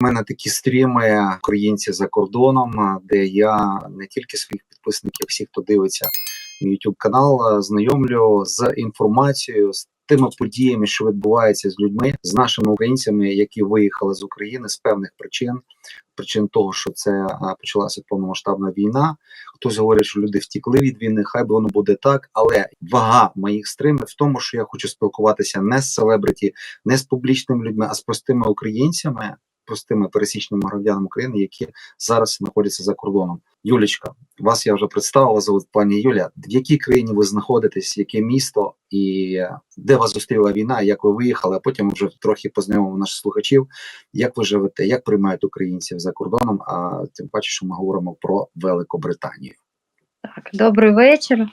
У мене такі стріми українці за кордоном, де я не тільки своїх підписників, всіх, хто дивиться мій YouTube канал, знайомлю з інформацією, з тими подіями, що відбуваються з людьми, з нашими українцями, які виїхали з України з певних причин. Причин того, що це почалася повномасштабна війна. Хтось говорить, що люди втікли від війни, хай би воно буде так. Але вага моїх стримів в тому, що я хочу спілкуватися не з селебриті, не з публічними людьми, а з простими українцями, простими пересічними громадянами України, які зараз знаходяться за кордоном. Юлічка, вас я вже представила зовут пані Юля. В якій країні ви знаходитесь, яке місто і де вас зустріла війна, як ви виїхали? А потім вже трохи познайомимо наших слухачів. Як ви живете, як приймають українців за кордоном? А тим паче, що ми говоримо про Великобританію. Так, добрий вечір.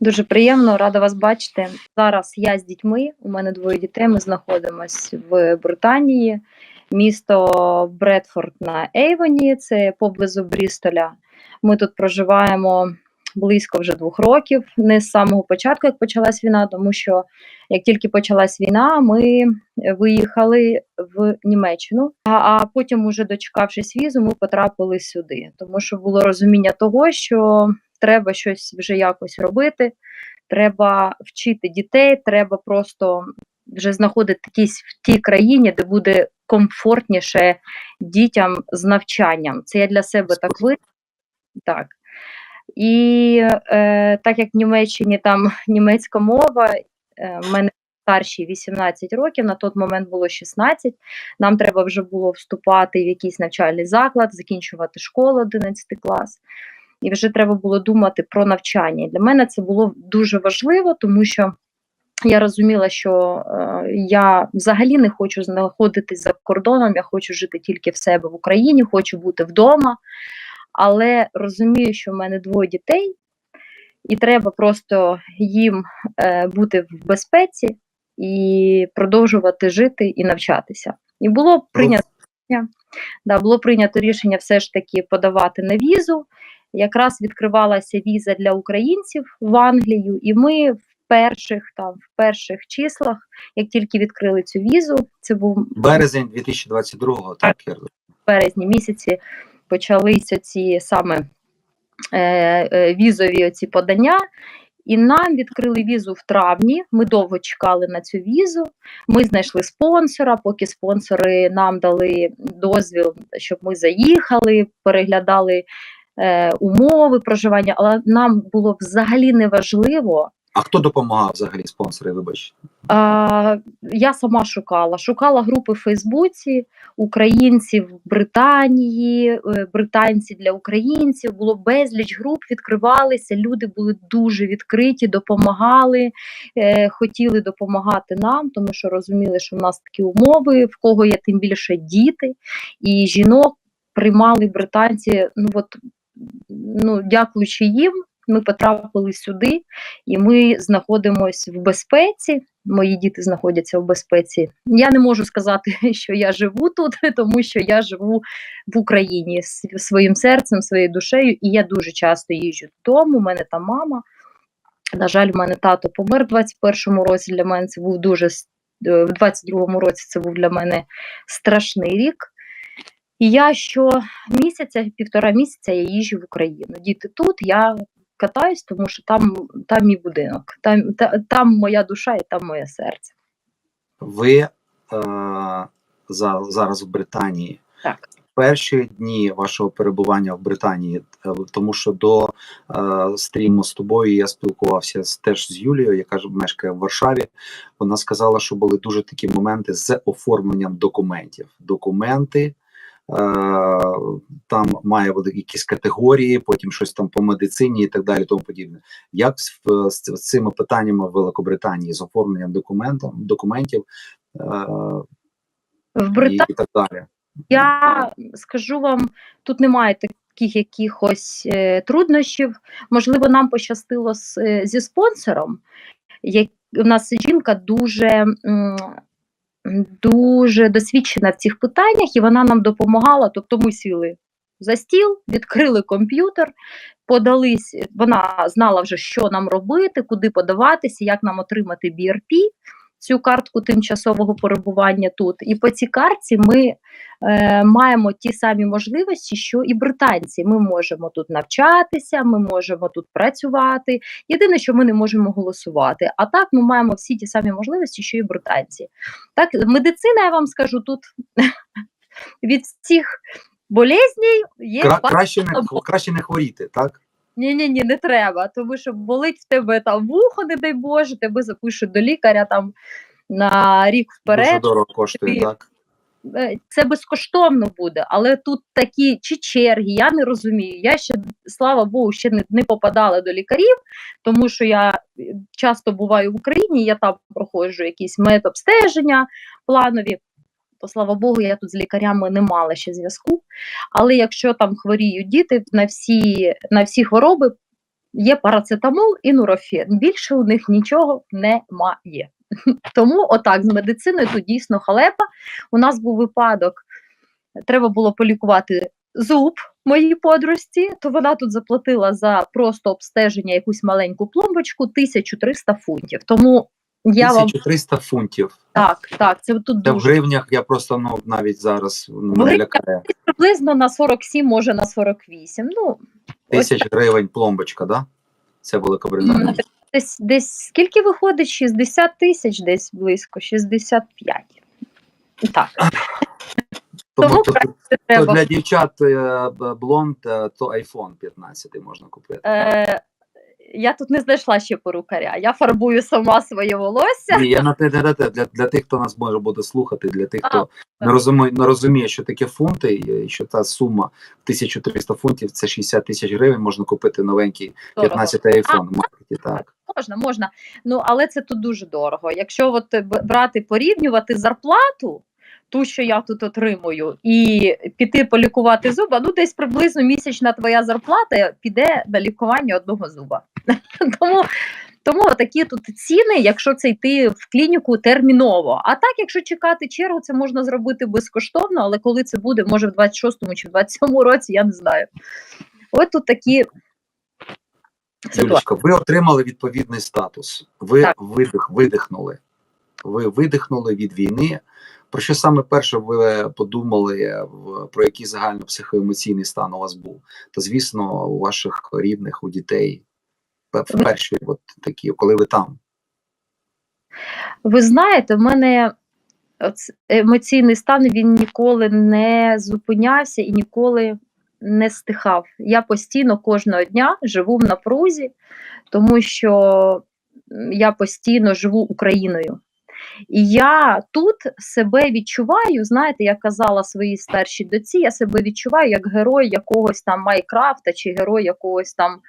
Дуже приємно, рада вас бачити. Зараз я з дітьми. У мене двоє дітей. Ми знаходимося в Британії, місто Бредфорд на Ейвоні, це поблизу Брістоля. Ми тут проживаємо близько вже двох років, не з самого початку, як почалась війна, тому що як тільки почалась війна, ми виїхали в Німеччину, а, потім, уже дочекавшись візу, ми потрапили сюди, тому що було розуміння того, що треба щось вже якось робити, треба вчити дітей, треба просто вже знаходитись в тій країні, де буде комфортніше дітям з навчанням. Це я для себе так ви так. І е, так як в Німеччині там німецька мова, е, в мене старші 18 років, на той момент було 16, нам треба вже було вступати в якийсь навчальний заклад, закінчувати школу 11 клас. І вже треба було думати про навчання. І для мене це було дуже важливо, тому що я розуміла, що е, я взагалі не хочу знаходитись за кордоном, я хочу жити тільки в себе в Україні, хочу бути вдома але розумію, що в мене двоє дітей, і треба просто їм е, бути в безпеці і продовжувати жити і навчатися. І було прийнято да, було прийнято рішення все ж таки подавати на візу. Якраз відкривалася віза для українців в Англію, і ми в перших там в перших числах, як тільки відкрили цю візу, це був березень 2022-го, так я в березні місяці почалися ці саме е, е, візові оці подання. І нам відкрили візу в травні. Ми довго чекали на цю візу. Ми знайшли спонсора, поки спонсори нам дали дозвіл, щоб ми заїхали, переглядали е, умови проживання, але нам було взагалі не важливо, а хто допомагав взагалі спонсори? Вибачте? А, Я сама шукала. Шукала групи в Фейсбуці українців в Британії, е, британці для українців. Було безліч груп, відкривалися. Люди були дуже відкриті, допомагали, е, хотіли допомагати нам, тому що розуміли, що в нас такі умови, в кого є тим більше діти і жінок приймали британці. Ну от ну дякуючи їм. Ми потрапили сюди, і ми знаходимося в безпеці. Мої діти знаходяться в безпеці. Я не можу сказати, що я живу тут, тому що я живу в Україні своїм серцем, своєю душею, і я дуже часто їжджу додому. У мене там мама. На жаль, у мене тато помер в 21-му році. Для мене це був дуже е, в 22-му році. Це був для мене страшний рік. І я щомісяця, півтора місяця я їжджу в Україну. Діти тут, я катаюсь, тому що там там мій будинок, там та, там моя душа і там моє серце. Ви е, за, зараз в Британії. Так. Перші дні вашого перебування в Британії, е, тому що до е, стріму з тобою я спілкувався з, теж з Юлією, яка ж мешкає в Варшаві. Вона сказала, що були дуже такі моменти з оформленням документів. Документи там має бути якісь категорії, потім щось там по медицині і так далі. Тому подібне. Як з, з, з цими питаннями в Великобританії з оформленням документів документів е, в Британії і так далі? Я скажу вам, тут немає таких якихось е, труднощів. Можливо, нам пощастило з, е, зі спонсором. Як у нас жінка дуже дуже досвідчена в цих питаннях, і вона нам допомагала. Тобто ми сіли за стіл, відкрили комп'ютер, подались, вона знала вже, що нам робити, куди подаватися, як нам отримати BRP. Цю картку тимчасового перебування тут. І по цій картці ми е, маємо ті самі можливості, що і британці. Ми можемо тут навчатися, ми можемо тут працювати. Єдине, що ми не можемо голосувати. А так ми маємо всі ті самі можливості, що і британці. Так, медицина, я вам скажу, тут від всіх болезней є Кра- краще, не, краще не хворіти, так? Ні, ні, ні, не треба, тому що болить в тебе там вухо, не дай Боже, тебе запишуть до лікаря там на рік Дуже вперед. дорого коштує, так? Е, Це безкоштовно буде, але тут такі чи черги, я не розумію. Я ще, слава Богу, ще не, не попадала до лікарів, тому що я е, часто буваю в Україні, я там проходжу якісь медобстеження планові. То слава Богу, я тут з лікарями не мала ще зв'язку. Але якщо там хворіють діти на всі, на всі хвороби, є парацетамол і нурофен. Більше у них нічого немає. Тому отак з медициною тут дійсно халепа. У нас був випадок, треба було полікувати зуб моїй подружці, то вона тут заплатила за просто обстеження якусь маленьку пломбочку 1300 фунтів. Тому я вам 1300 фунтів. так, так, це тут Це в гривнях я просто ну, навіть зараз ну, мене лякає. приблизно на 47, може на 48. Ну, ось Тисяч гривень пломбочка, да? Це Великобританія. Десь, десь скільки виходить? 60 тисяч, десь близько, 65. Так, Тому тому то, то для дівчат е, блонд, е, то iPhone 15 можна купити. Е, я тут не знайшла ще перукаря. Я фарбую сама своє волосся. Ні, я на те те, для, для тих, хто нас може буде слухати, для тих, хто А, не розуміє, не розуміє, що таке фунти, і що та сума 1300 фунтів це 60 тисяч гривень, можна купити новенький дорого. 15 iPhone в маркеті. Так. Можна, можна. Ну, але це тут дуже дорого. Якщо от е, брати порівнювати зарплату, ту, що я тут отримую, і піти полікувати зуба, ну десь приблизно місячна твоя зарплата піде на лікування одного зуба. Тому. Тому такі тут ціни, якщо це йти в клініку терміново. А так, якщо чекати чергу, це можна зробити безкоштовно, але коли це буде, може в 26-му чи в 27-му році, я не знаю. От тут такі. Юлічка, ви отримали відповідний статус. Ви видих, видихнули. Ви видихнули від війни. Про що саме перше ви подумали, про який загально-психоемоційний стан у вас був? Та звісно, у ваших рідних, у дітей. Пе- перші, от такі, коли ви там. Ви знаєте, в мене емоційний стан він ніколи не зупинявся і ніколи не стихав. Я постійно кожного дня живу в напрузі, тому що я постійно живу Україною. І я тут себе відчуваю, знаєте, я казала своїй старшій доці, я себе відчуваю як герой якогось там Майкрафта чи герой якогось там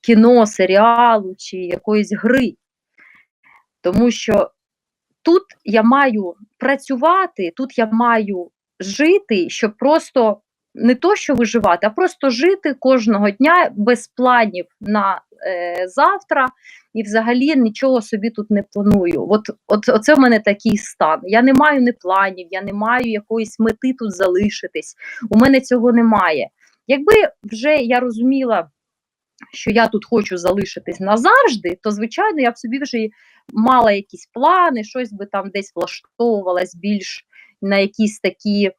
кіно, серіалу чи якоїсь гри. Тому що тут я маю працювати, тут я маю жити, щоб просто не то, що виживати, а просто жити кожного дня без планів на е, завтра і взагалі нічого собі тут не планую. От, от оце в мене такий стан. Я не маю ні планів, я не маю якоїсь мети тут залишитись. У мене цього немає. Якби вже я розуміла, що я тут хочу залишитись назавжди, то звичайно я б собі вже мала якісь плани, щось би там десь влаштовувалась більш на якісь такі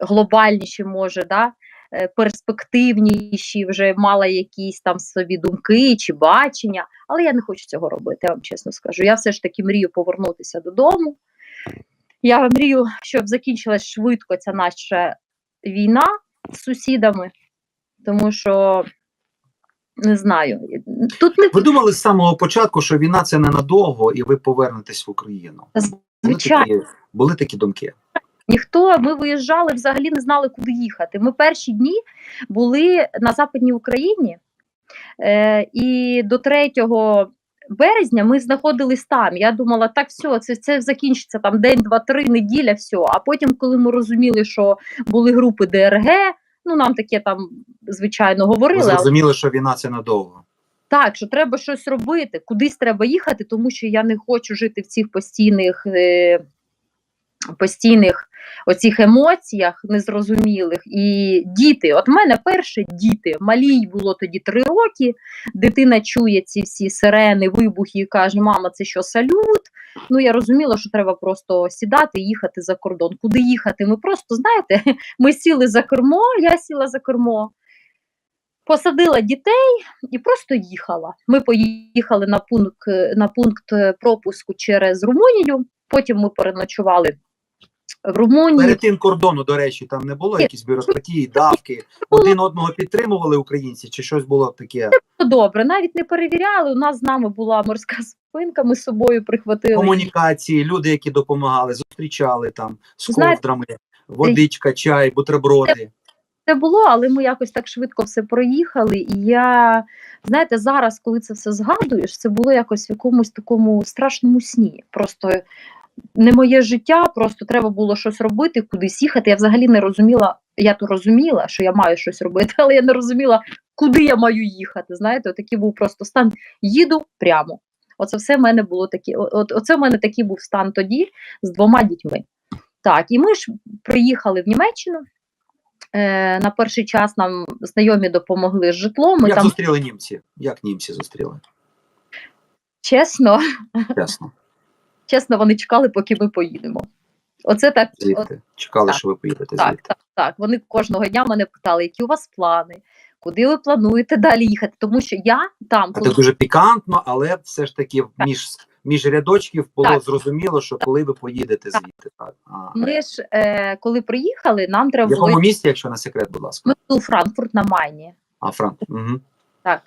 глобальніші, може, да, е, перспективніші, вже мала якісь там собі думки чи бачення. Але я не хочу цього робити, я вам чесно скажу. Я все ж таки мрію повернутися додому. Я мрію, щоб закінчилась швидко ця наша війна з сусідами, тому що не знаю, тут не Ви думали з самого початку, що війна це ненадовго, і ви повернетесь в Україну. Були такі, були такі думки. Ніхто, ми виїжджали, взагалі не знали, куди їхати. Ми перші дні були на Западній Україні, е, і до 3 березня ми знаходились там. Я думала, так все, це, це закінчиться там день, два, три, неділя, все. А потім, коли ми розуміли, що були групи ДРГ, ну нам таке там звичайно говорили. але зрозуміли, що війна це надовго. так, що треба щось робити, кудись треба їхати, тому що я не хочу жити в цих постійних е, постійних оцих емоціях незрозумілих. І діти, от мене перше діти, малій було тоді три роки. Дитина чує ці всі сирени, вибухи і каже: Мама, це що салют? Ну я розуміла, що треба просто сідати і їхати за кордон. Куди їхати? Ми просто знаєте, ми сіли за кермо, я сіла за кермо. Посадила дітей і просто їхала. Ми поїхали на пункт, на пункт пропуску через Румунію. Потім ми переночували в Румунії. Перед тим кордону, до речі, там не було якісь бюрократії, давки, один одного підтримували українці, чи щось було таке? Добре, навіть не перевіряли. У нас з нами була морська спинка, ми з собою прихватили. Комунікації, люди, які допомагали, зустрічали там з ковдрами, водичка, чай, бутерброди. Це було, але ми якось так швидко все проїхали. І я, знаєте, зараз, коли це все згадуєш, це було якось в якомусь такому страшному сні. Просто не моє життя, просто треба було щось робити, кудись їхати. Я взагалі не розуміла. Я то розуміла, що я маю щось робити, але я не розуміла, куди я маю їхати. Знаєте, такий був просто стан. Їду прямо. Оце все в мене було такі. От оце в мене такий був стан тоді з двома дітьми. Так, і ми ж приїхали в Німеччину. Е, на перший час нам знайомі допомогли з житлом. Ми Як там зустріли німці? Як німці зустріли? чесно, Чесно. Чесно, вони чекали, поки ми поїдемо. Оце так. от- Чекали, Так. що ви поїдете Так, звідти. так, так. Вони кожного дня мене питали, які у вас плани, куди ви плануєте далі їхати. Тому що я там, коли це дуже пікантно, але все ж таки між, між рядочків було Так. зрозуміло, що коли ви поїдете звідти. Так. А, ми ж е, коли приїхали, нам в треба було якому місті, якщо на секрет, будь ласка. ми були у Франкфурт на Майні. А, Франк. Угу. Так.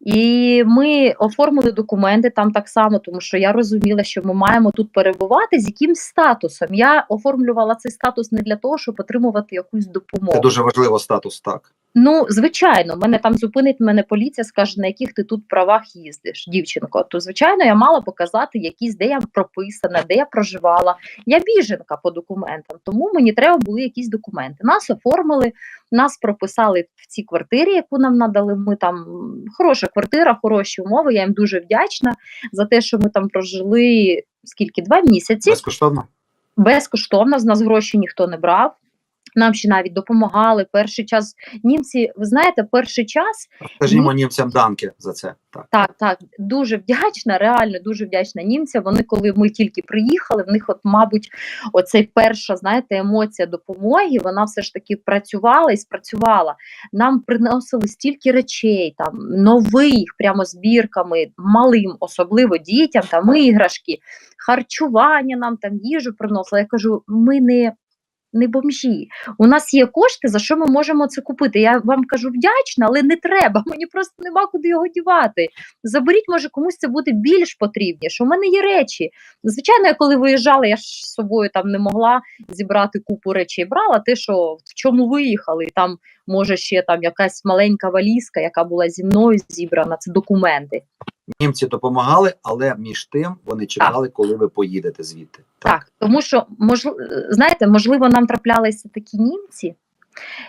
І ми оформили документи там так само, тому що я розуміла, що ми маємо тут перебувати з якимсь статусом. Я оформлювала цей статус не для того, щоб отримувати якусь допомогу. Це дуже важливо статус, так. Ну, звичайно, мене там зупинить мене поліція, скаже, на яких ти тут правах їздиш, дівчинко. То звичайно, я мала показати якісь, де я прописана, де я проживала. Я біженка по документам, тому мені треба були якісь документи. Нас оформили, нас прописали в цій квартирі, яку нам надали. Ми там хороша квартира, хороші умови. Я їм дуже вдячна за те, що ми там прожили скільки два місяці Безкоштовно. безкоштовно, з нас гроші ніхто не брав. Нам ще навіть допомагали. Перший час німці, ви знаєте, перший час Скажімо німцям данки за це. Так. так, так, дуже вдячна, реально дуже вдячна німцям. Вони, коли ми тільки приїхали, в них, от, мабуть, оцей перша, знаєте, емоція допомоги, вона все ж таки працювала і спрацювала. Нам приносили стільки речей, там нових, прямо збірками, малим, особливо дітям, там іграшки, харчування нам там їжу приносили. Я кажу, ми не. Не бомжі. У нас є кошти, за що ми можемо це купити. Я вам кажу вдячна, але не треба. Мені просто нема куди його дівати. Заберіть, може, комусь це буде більш потрібніше. У мене є речі. Звичайно, я коли виїжджала, я ж з собою там не могла зібрати купу речей. Брала те, що в чому виїхали. Там може ще там якась маленька валізка, яка була зі мною зібрана. Це документи. Німці допомагали, але між тим вони чекали, коли ви поїдете звідти. Так, тому що можливо, знаєте, можливо, нам траплялися такі німці,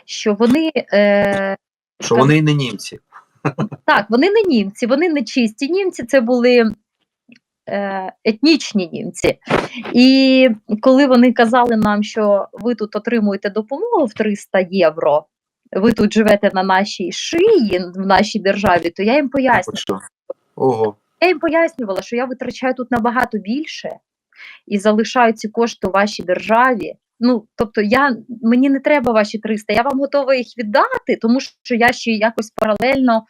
що вони. Е, Що вони не німці. Так, вони не німці, вони не чисті німці, це були е, етнічні німці. І коли вони казали нам, що ви тут отримуєте допомогу в 300 євро, ви тут живете на нашій шиї, в нашій державі, то я їм що. Ого. я їм пояснювала, що я витрачаю тут набагато більше і залишаю ці кошти у вашій державі. Ну, тобто, я мені не треба ваші 300, я вам готова їх віддати, тому що я ще якось паралельно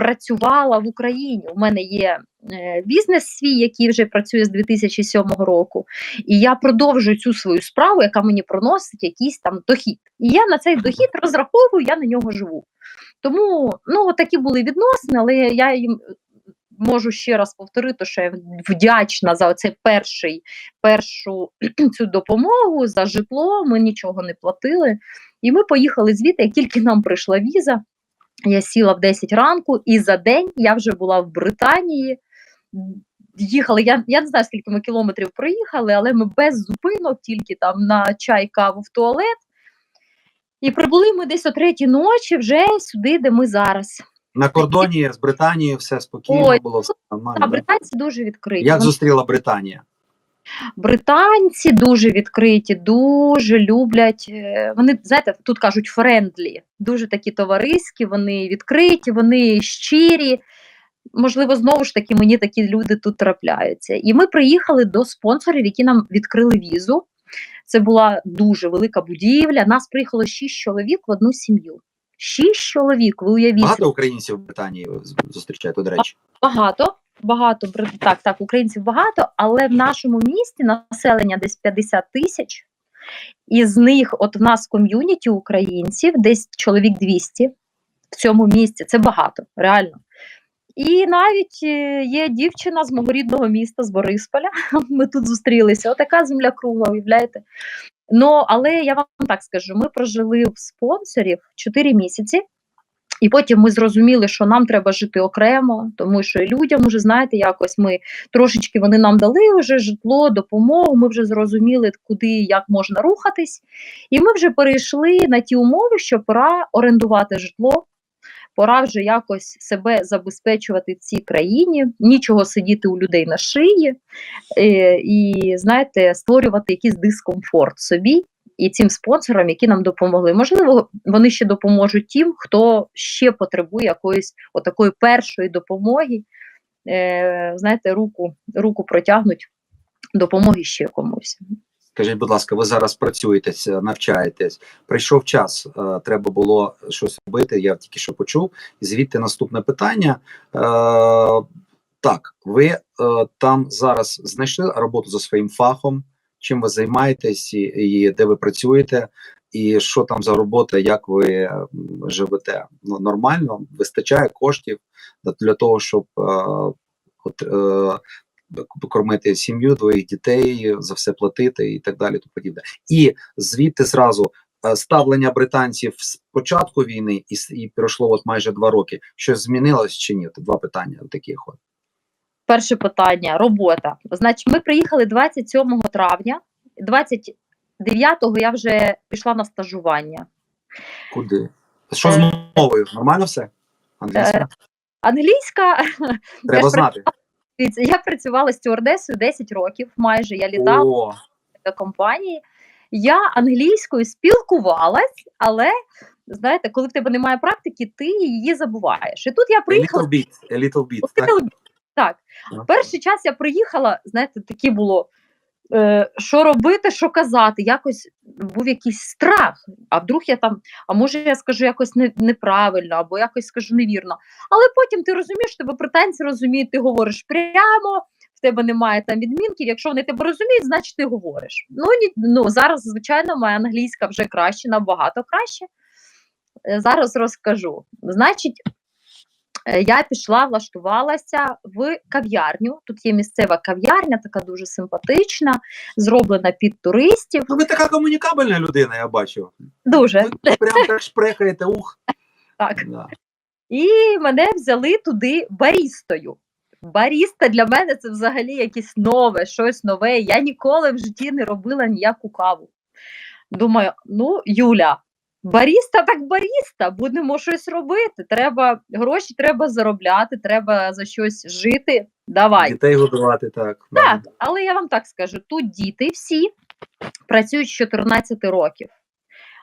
працювала в Україні. У мене є е, бізнес свій, який вже працює з 2007 року, і я продовжую цю свою справу, яка мені приносить якийсь там дохід. І я на цей дохід розраховую, я на нього живу. Тому ну, такі були відносини, але я їм можу ще раз повторити, що я вдячна за цей перший, першу цю допомогу за житло. Ми нічого не платили. І ми поїхали звідти, як тільки нам прийшла віза. Я сіла в 10 ранку, і за день я вже була в Британії. Їхали, я, я не знаю, скільки ми кілометрів проїхали, але ми без зупинок, тільки там на чай, каву в туалет. І прибули ми десь о третій ночі вже сюди, де ми зараз. На кордоні з Британією все спокійно Ой, було, нормально. А британці дуже відкриті. Як зустріла Британія? Британці дуже відкриті, дуже люблять. е, Вони, знаєте, тут кажуть френдлі, дуже такі товариські, вони відкриті, вони щирі. Можливо, знову ж таки, мені такі люди тут трапляються. І ми приїхали до спонсорів, які нам відкрили візу. Це була дуже велика будівля. Нас приїхало шість чоловік в одну сім'ю. Шість чоловік, ви уявіть. Багато українців в Британії з- зустрічаєте, до речі. Багато, багато так, так, українців багато, але в нашому місті населення десь 50 тисяч, і з них, от в нас ком'юніті українців, десь чоловік 200 в цьому місті. Це багато, реально. І навіть е, є дівчина з мого рідного міста, з Борисполя. Ми тут зустрілися. Отака земля кругла, уявляєте? Ну, але я вам так скажу: ми прожили в спонсорів 4 місяці. І потім ми зрозуміли, що нам треба жити окремо, тому що людям уже знаєте, якось ми трошечки вони нам дали вже житло, допомогу. Ми вже зрозуміли, куди як можна рухатись. І ми вже перейшли на ті умови, що пора орендувати житло, пора вже якось себе забезпечувати в цій країні, нічого сидіти у людей на шиї, е, і знаєте, створювати якийсь дискомфорт собі і цим спонсорам, які нам допомогли. Можливо, вони ще допоможуть тим, хто ще потребує якоїсь отакої першої допомоги. Е, знаєте, руку, руку протягнуть допомоги ще комусь. Скажіть, будь ласка, ви зараз працюєте, ся- навчаєтесь. Прийшов час, е, треба було щось робити. Я тільки що почув. Звідти наступне питання. Е, так, ви е, там зараз знайшли роботу за своїм фахом. Чим ви займаєтесь, і, і де ви працюєте, і що там за робота, як ви живете? Ну, нормально, вистачає коштів для- того, щоб е, от, е, кормити сім'ю, двоїх дітей, за все платити і так далі. То подібне. І звідти зразу е, ставлення британців з початку війни і, і пройшло от майже два роки. Щось змінилось чи ні? Два питання таких. От. Перше питання робота. Значить, ми приїхали 27 травня, 29-го я вже пішла на стажування. Куди? Що з Е, мовою? Нормально все? Англійська? Англійська, Треба ж знати. дивіться, я працювала стюардесою 10 років майже. Я літала О, в компанії. Я англійською спілкувалась, але знаєте, коли в тебе немає практики, ти її забуваєш. І тут я a приїхала. little bit, a little bit. Так? Так, перший час я приїхала, знаєте, такі було. Е, що робити, що казати, якось був якийсь страх. А вдруг я там, а може я скажу якось не, неправильно, або якось скажу невірно. Але потім ти розумієш, тебе претензії розуміють, ти говориш прямо, в тебе немає там відмінків. Якщо вони тебе розуміють, значить ти говориш. Ну, ні, ну зараз, звичайно, моя англійська вже краще, набагато краще. Е, Зараз розкажу. Значить, Я пішла, влаштувалася в кав'ярню. Тут є місцева кав'ярня, така дуже симпатична, зроблена під туристів. Ну, ви така комунікабельна людина, я бачу. Дуже Ви прям так шпрехаєте, ух. так. Да. І мене взяли туди барістою. Баріста для мене це взагалі якесь нове, щось нове. Я ніколи в житті не робила ніяку каву. Думаю, ну, Юля, баріста так баріста, будемо щось робити. Треба гроші треба заробляти, треба за щось жити. Давай. Дітей годувати так. Так, але я вам так скажу: тут діти всі працюють з 14 років.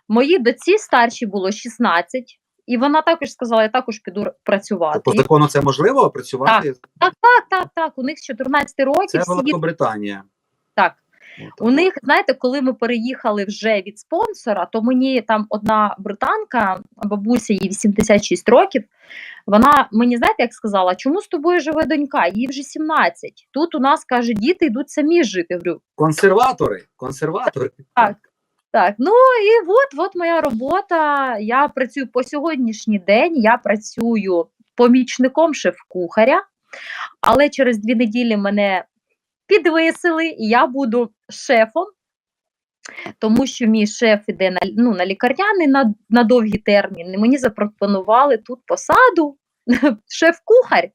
Моїй доці старшій було 16, і вона також сказала: я також піду працювати. По закону це можливо працювати? так, так, так. так. У них з 14 років Це всі Великобританія. так. От У них, знаєте, коли ми переїхали вже від спонсора, то мені там одна британка, бабуся їй 86 років. Вона мені знаєте, як сказала, чому з тобою живе донька? Їй вже 17. Тут у нас каже, діти йдуть самі жити. Говорю, Консерватори. Консерватори. Так. Так, ну і от, от моя робота. Я працюю по сьогоднішній день. Я працюю помічником шеф-кухаря, але через дві неділі мене підвисили, і я буду шефом, тому що мій шеф іде на, ну, на лікарняний на, на довгий термін. Мені запропонували тут посаду шеф-кухар.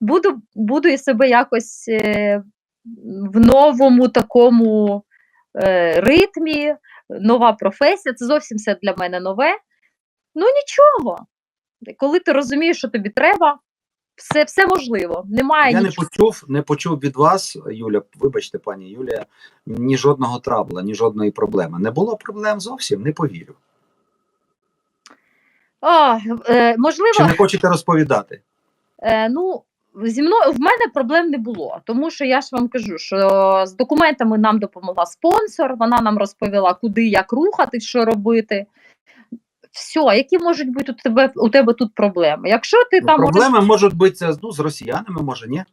Буду, буду і себе якось е, в новому такому е, ритмі, нова професія. Це зовсім все для мене нове. Ну нічого. Коли ти розумієш, що тобі треба, все, все можливо. Немає Я не почув, не почув від вас, Юля. Вибачте, пані Юлія, ні жодного трабла, ні жодної проблеми. Не було проблем зовсім, не повірю. А, е, можливо, Чи не хочете розповідати? Е, ну, зі мною в мене проблем не було, тому що я ж вам кажу, що з документами нам допомогла спонсор, вона нам розповіла, куди як рухатись, що робити. Все, які можуть бути у тебе у тебе тут проблеми? Якщо ти Ну, там можеш- Проблеми можуть бути ну, з росіянами, може, ні?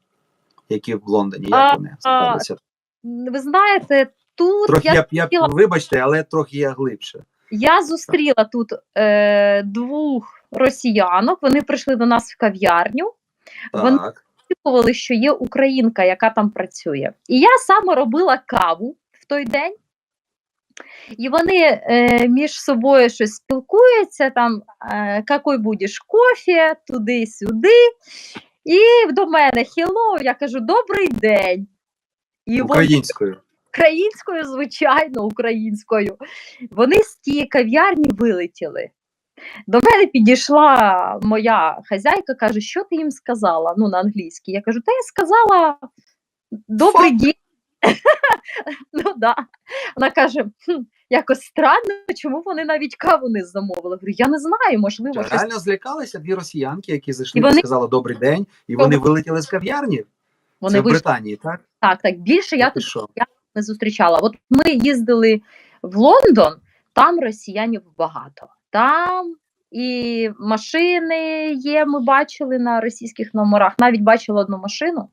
Які в Лондоні, як А, вони ставляться? ви знаєте, тут Трохи я, я, я, вибачте, але трохи я глибше. я зустріла тут е, двох росіянок. Вони прийшли до нас в кав'ярню. Вони- очікували, що є українка, яка там працює. І я саме робила каву в той день. І вони е, між собою щось спілкуються, там, е, який будеш кофе, туди-сюди. І до мене хіло, я кажу, добрий день. І вони Українською. українською, звичайно, українською. Вони з тієї кав'ярні вилетіли. До мене підійшла моя хазяйка, каже, що ти їм сказала? Ну, на англійській. Я кажу, та я сказала добрий день. ну, да. Вона каже, хм, якось странно, чому вони навіть каву не замовили. Говорю, я не знаю, можливо, Що, щось. Реально злякалися дві росіянки, які зайшли І вони- сказали добрий день, і вони вилетіли з кав'ярні. Вони Це в вийшли. Британії, так? Так, так. Більше я тут що? не зустрічала. От ми їздили в Лондон, там росіянів багато. Там і машини є, ми бачили на російських номерах. Навіть бачила одну машину.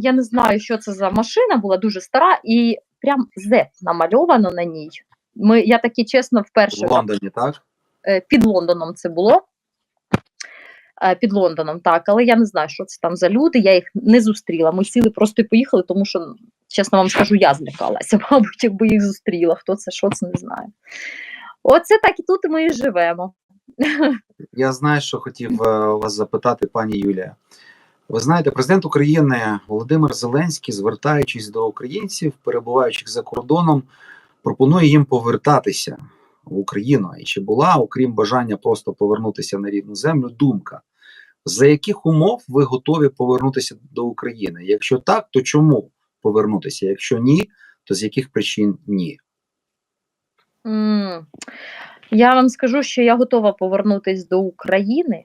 Я не знаю, що це за машина, була дуже стара, і прям Z намальовано на ній. Ми, я таки чесно вперше В Лондоні, так? е, під Лондоном це було. Е, Під Лондоном, так, але я не знаю, що це там за люди. Я їх не зустріла. Ми сіли просто і поїхали, тому що, чесно вам скажу, я злякалася. Мабуть, якби їх зустріла. Хто це, що це, не знаю. Оце так і тут ми і живемо. Я знаю, що хотів е, вас запитати, пані Юлія. Ви знаєте, президент України Володимир Зеленський, звертаючись до українців, перебуваючих за кордоном, пропонує їм повертатися в Україну. І чи була, окрім бажання просто повернутися на рідну землю, думка, за яких умов ви готові повернутися до України? Якщо так, то чому повернутися? Якщо ні, то з яких причин ні? Я вам скажу, що я готова повернутися до України,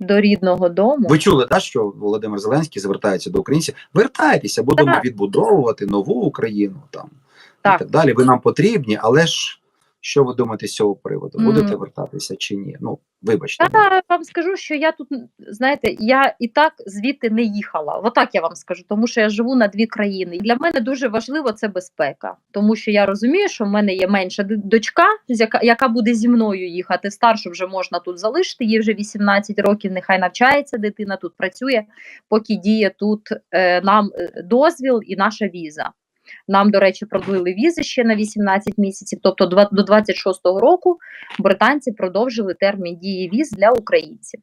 до рідного дому. Ви чули, так, що Володимир Зеленський звертається до українців? Вертайтеся, будемо Так. відбудовувати нову Україну там Так. і так далі. Ви нам потрібні, але ж що ви думаєте з цього приводу? Будете вертатися чи ні? Ну, вибачте. Та вам скажу, що я тут, знаєте, я і так звідти не їхала. Отак я вам скажу, тому що я живу на дві країни. І для мене дуже важливо це безпека, тому що я розумію, що в мене є менша дочка, яка, яка буде зі мною їхати. Старшу вже можна тут залишити. Їй вже 18 років. Нехай навчається дитина, тут працює, поки діє тут е, нам е, дозвіл і наша віза. Нам, до речі, продлили візи ще на 18 місяців, тобто до 26-го року британці продовжили термін дії віз для українців.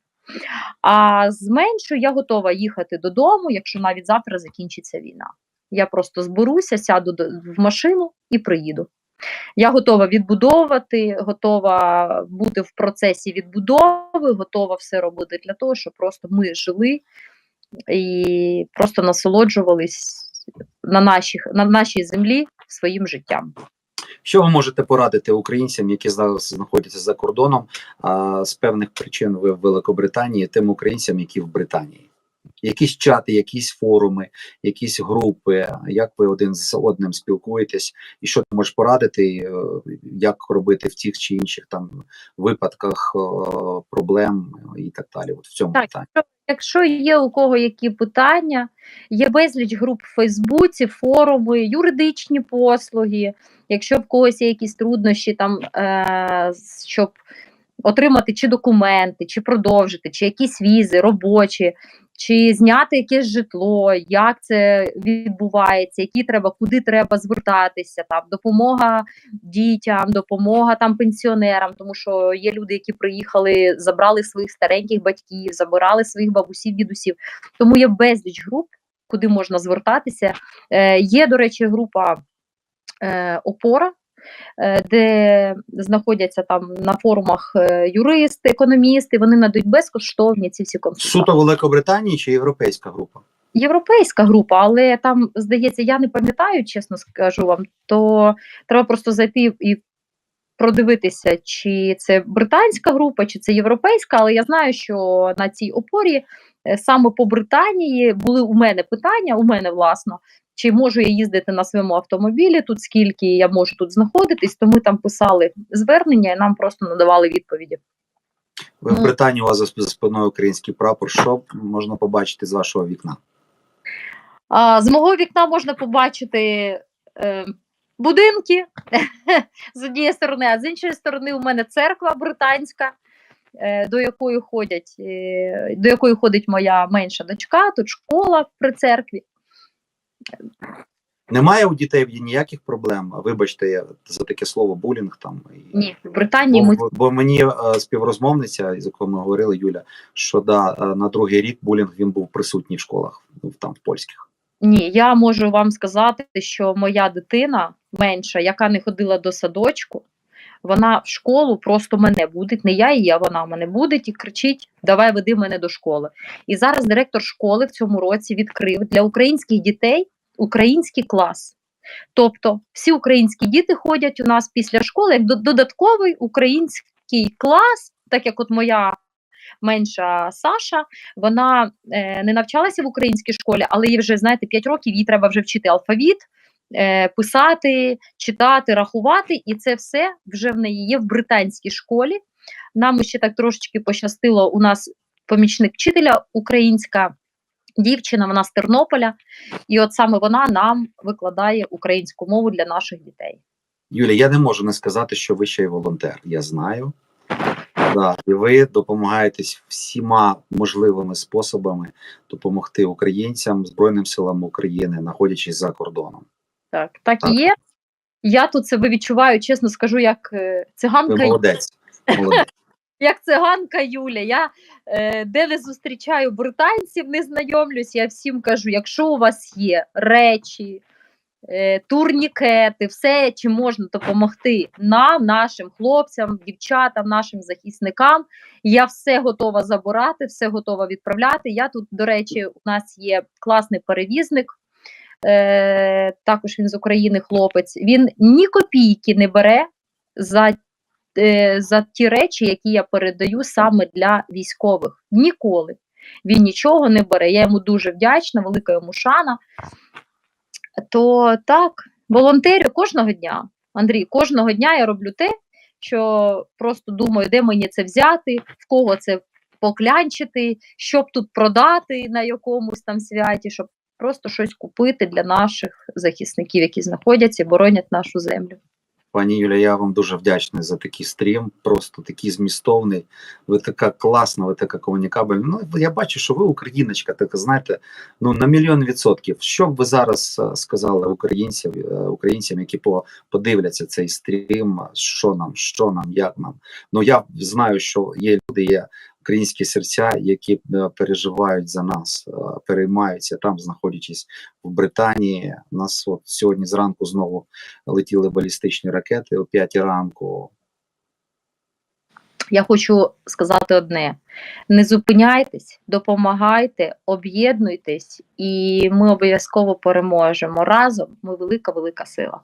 А з меншою я готова їхати додому, якщо навіть завтра закінчиться війна. Я просто зберуся, сяду в машину і приїду. Я готова відбудовувати, готова бути в процесі відбудови, готова все робити для того, щоб просто ми жили і просто насолоджувались на, наших, на нашій землі своїм життям. Що ви можете порадити українцям, які зараз знаходяться за кордоном, а з певних причин ви в Великобританії, тим українцям, які в Британії? Якісь чати, якісь форуми, якісь групи, як ви один з одним спілкуєтесь, і що ти можеш порадити, е, як робити в тих чи інших там випадках е, проблем і так далі? От в цьому Так. питанні. Якщо є у кого які питання, є безліч груп в Фейсбуці, форуми, юридичні послуги. Якщо в когось є якісь труднощі, там е, щоб отримати чи документи, чи продовжити, чи якісь візи робочі, чи зняти якесь житло, як це відбувається, які треба, куди треба звертатися, там допомога дітям, допомога там пенсіонерам, тому що є люди, які приїхали, забрали своїх стареньких батьків, забирали своїх бабусів, дідусів. Тому є безліч груп, куди можна звертатися. Е, є, до речі, група е, опора. Е, де знаходяться там на форумах е, юристи, економісти. Вони надають безкоштовні ці всі консультації. Суто Великобританії чи європейська група? Європейська група, але там, здається, я не пам'ятаю, чесно скажу вам, то треба просто зайти і продивитися, чи це британська група, чи це європейська, але я знаю, що на цій опорі е, саме по Британії були у мене питання, у мене власно, чи можу я їздити на своєму автомобілі, тут скільки я можу тут знаходитись, то ми там писали звернення і нам просто надавали відповіді. Ви в Ну. Британії у вас за за спиною український прапор. Що можна побачити з вашого вікна? А, з мого вікна можна побачити е, будинки з однієї сторони, а з іншої сторони, у мене церква британська, е, до якої ходять, е, до якої ходить моя менша дочка, тут школа при церкві. Немає у дітей ніяких проблем. Вибачте я за таке слово булінг там. Ні, в Британії Бо, ми бо- бо мені е, співрозмовниця, з якою ми говорили, Юля, що да, е, на другий рік булінг він був присутній в школах, ну, там в польських. ні, я можу вам сказати, що моя дитина менша, яка не ходила до садочку, вона в школу просто мене будить, не я її, а вона мене будить і кричить: Давай веди мене до школи. І зараз директор школи в цьому році відкрив для українських дітей український клас. Тобто всі українські діти ходять у нас після школи як додатковий український клас, так як от моя менша Саша, вона е, не навчалася в українській школі, але їй вже, знаєте, 5 років, їй треба вже вчити алфавіт, е, писати, читати, рахувати, і це все вже в неї є в британській школі. Нам ще так трошечки пощастило. У нас помічник вчителя українська дівчина, вона з Тернополя, і от саме вона нам викладає українську мову для наших дітей. Юля, я не можу не сказати, що ви ще й волонтер. Я знаю. Да, і ви допомагаєтесь всіма можливими способами допомогти українцям, Збройним силам України, знаходячись за кордоном. Так, так Так. і є. Я тут себе відчуваю, чесно скажу, як е, Ви циганка молодець. молодець. Як циганка Юля. Я е, де не зустрічаю британців, не знайомлюсь, я всім кажу: якщо у вас є речі, е, турнікети, все, чим можна допомогти нам, нашим хлопцям, дівчатам, нашим захисникам, я все готова забирати, все готова відправляти. Я тут, до речі, у нас є класний перевізник. Е, також він з України хлопець. Він ні копійки не бере за за ті речі, які я передаю саме для військових. Ніколи. Він нічого не бере. Я йому дуже вдячна, велика йому шана. То так, волонтерю кожного дня. Андрій, кожного дня я роблю те, що просто думаю, де мені це взяти, в кого це поклянчити, щоб тут продати на якомусь там святі, щоб просто щось купити для наших захисників, які знаходяться і боронять нашу землю. Пані Юля, я вам дуже вдячний за такий стрім, просто такий змістовний. Ви така класна, ви така комунікабельна. Ну, я бачу, що ви україночка, така, знаєте, ну на мільйон відсотків. Що б ви зараз е, сказали українцям, е, українцям, які подивляться цей стрім, що нам, що нам, як нам? Ну я знаю, що є люди, є українські серця, які е, переживають за нас, е, переймаються там, знаходячись в Британії. У нас от сьогодні зранку знову летіли балістичні ракети о 5 ранку. Я хочу сказати одне: не зупиняйтесь, допомагайте, об'єднуйтесь, і ми обов'язково переможемо. Разом ми велика, велика сила.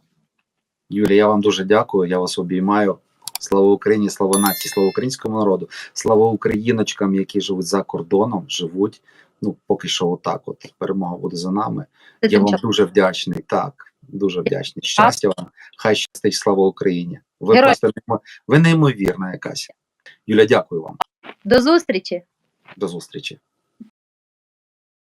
Юлія, я вам дуже дякую. Я вас обіймаю. Слава Україні, слава нації, слава українському народу, слава україночкам, які живуть за кордоном, живуть. Ну, поки що, отак. От перемога буде за нами. Це Я вам тимчасово. дуже вдячний. Так, дуже вдячний. Щастя вам, хай щастить, слава Україні. Ви Героям просто ви неймовірна якась. Юля, дякую вам. До зустрічі! До зустрічі.